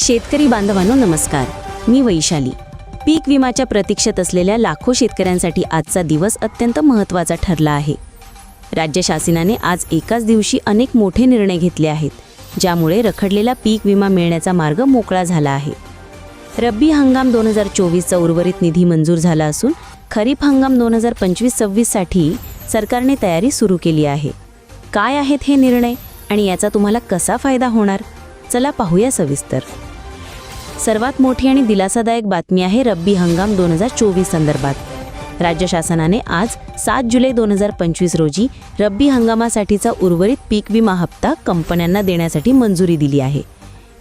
शेतकरी बांधवांनो नमस्कार. मी वैशाली. पीक विमाच्या प्रतीक्षेत असलेल्या लाखो शेतकऱ्यांसाठी आजचा दिवस अत्यंत महत्त्वाचा ठरला आहे. राज्य शासनाने आज एकाच दिवशी अनेक मोठे निर्णय घेतले आहेत ज्यामुळे रखडलेला पीक विमा मिळण्याचा मार्ग मोकळा झाला आहे. रब्बी हंगाम दोन हजार चोवीसचा उर्वरित निधी मंजूर झाला असून खरीप हंगाम दोन हजार पंचवीस सव्वीससाठी सरकारने तयारी सुरू केली आहे. काय आहेत हे निर्णय आणि याचा तुम्हाला कसा फायदा होणार? चला पाहूया सविस्तर. सर्वात मोठी आणि दिलासादायक बातमी आहे रब्बी हंगाम दोन हजार चोवीस संदर्भात. राज्य शासनाने आज सात जुलै दोन हजार पंचवीस रोजी रब्बी हंगामासाठीचा उर्वरित पीक विमा हप्ता कंपन्यांना देण्यासाठी मंजुरी दिली आहे.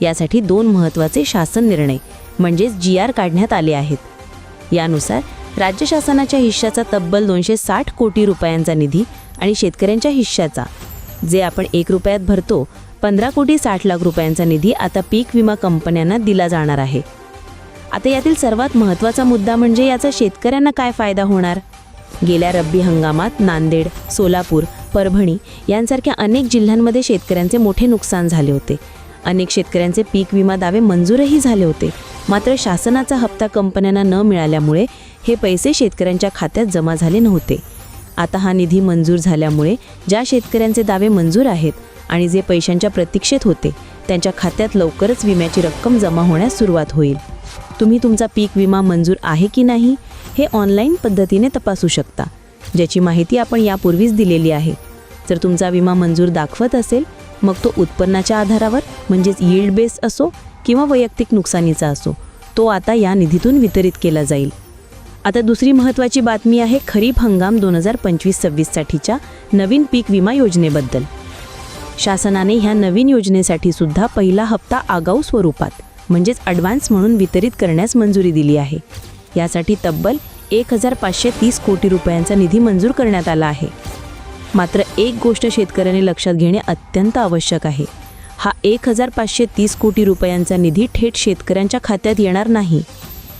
यासाठी दोन महत्त्वाचे शासन निर्णय म्हणजेच जी आर काढण्यात आले आहेत. यानुसार राज्य शासनाच्या हिश्श्याचा तब्बल दोनशे साठ कोटी रुपयांचा निधी आणि शेतकऱ्यांच्या हिश्श्याचा जे आपण एक रुपयात भरतो पंधरा कोटी साठ लाख रुपयांचा निधी आता पीक विमा कंपन्यांना दिला जाणार आहे. आता यातील सर्वात महत्त्वाचा मुद्दा म्हणजे याचा शेतकऱ्यांना काय फायदा होणार? गेल्या रब्बी हंगामात नांदेड सोलापूर परभणी यांसारख्या अनेक जिल्ह्यांमध्ये शेतकऱ्यांचे मोठे नुकसान झाले होते. अनेक शेतकऱ्यांचे पीक विमा दावे मंजूरही झाले होते. मात्र शासनाचा हप्ता कंपन्यांना न मिळाल्यामुळे हे पैसे शेतकऱ्यांच्या खात्यात जमा झाले नव्हते. आता हा निधी मंजूर झाल्यामुळे ज्या शेतकऱ्यांचे दावे मंजूर आहेत आणि जे पैशांच्या प्रतीक्षेत होते त्यांच्या खात्यात लवकरच विम्याची रक्कम जमा होण्यास सुरुवात होईल. तुम्ही तुमचा पीक विमा मंजूर आहे की नाही हे ऑनलाईन पद्धतीने तपासू शकता ज्याची माहिती आपण यापूर्वीच दिलेली आहे. जर तुमचा विमा मंजूर दाखवत असेल मग तो उत्पन्नाच्या आधारावर म्हणजेच यील्ड बेस असो किंवा वैयक्तिक नुकसानीचा असो तो आता या निधीतून वितरित केला जाईल. आता दुसरी महत्त्वाची बातमी आहे खरीप हंगाम दोन हजार पंचवीस सव्वीससाठीच्या नवीन पीक विमा योजनेबद्दल. शासनाने ह्या नवीन योजनेसाठी सुद्धा पहिला हप्ता आगाऊ स्वरूपात म्हणजेच ॲडव्हान्स म्हणून वितरित करण्यास मंजुरी दिली आहे. यासाठी तब्बल एक हजार पाचशे तीस कोटी रुपयांचा निधी मंजूर करण्यात आला आहे. मात्र एक गोष्ट शेतकऱ्याने लक्षात घेणे अत्यंत आवश्यक आहे. हा एक हजार पाचशे तीस कोटी रुपयांचा निधी थेट शेतकऱ्यांच्या खात्यात येणार नाही.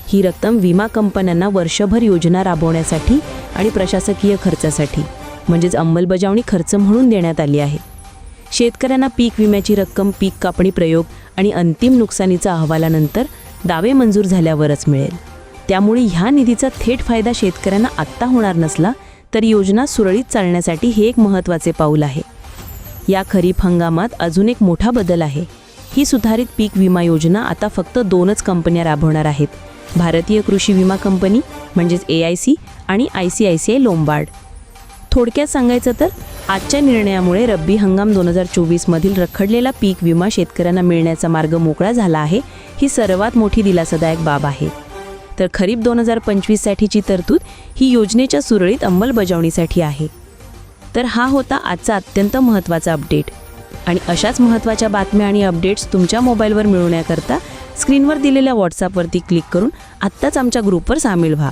ही रक्कम विमा कंपन्यांना वर्षभर योजना राबवण्यासाठी आणि प्रशासकीय खर्चासाठी म्हणजेच अंमलबजावणी खर्च म्हणून देण्यात आली आहे. शेतकऱ्यांना पीक विम्याची रक्कम पीक कापणी प्रयोग आणि अंतिम नुकसानीचा अहवालानंतर दावे मंजूर झाल्यावरच मिळेल. त्यामुळे ह्या निधीचा थेट फायदा शेतकऱ्यांना आत्ता होणार नसला तर योजना सुरळीत चालण्यासाठी हे एक महत्त्वाचे पाऊल आहे. या खरीप हंगामात अजून एक मोठा बदल आहे. ही सुधारित पीक विमा योजना आता फक्त दोनच कंपन्या राबवणार आहेत. भारतीय कृषी विमा कंपनी म्हणजेच ए आय सी आणि I C I C I Lombard थोडक्यात सांगायचं तर आजच्या निर्णयामुळे रब्बी हंगाम दोन हजार चोवीसमधील रखडलेला पीक विमा शेतकऱ्यांना मिळण्याचा मार्ग मोकळा झाला आहे ही सर्वात मोठी दिलासादायक बाब आहे. तर खरीप दोन हजार पंचवीससाठीची तरतूद ही योजनेच्या सुरळीत अंमलबजावणीसाठी आहे. तर हा होता आजचा अत्यंत महत्त्वाचा अपडेट. आणि अशाच महत्त्वाच्या बातम्या आणि अपडेट्स तुमच्या मोबाईलवर मिळवण्याकरता स्क्रीनवर दिलेल्या व्हॉट्सॲपवरती क्लिक करून आत्ताच आमच्या ग्रुपवर सामील व्हा.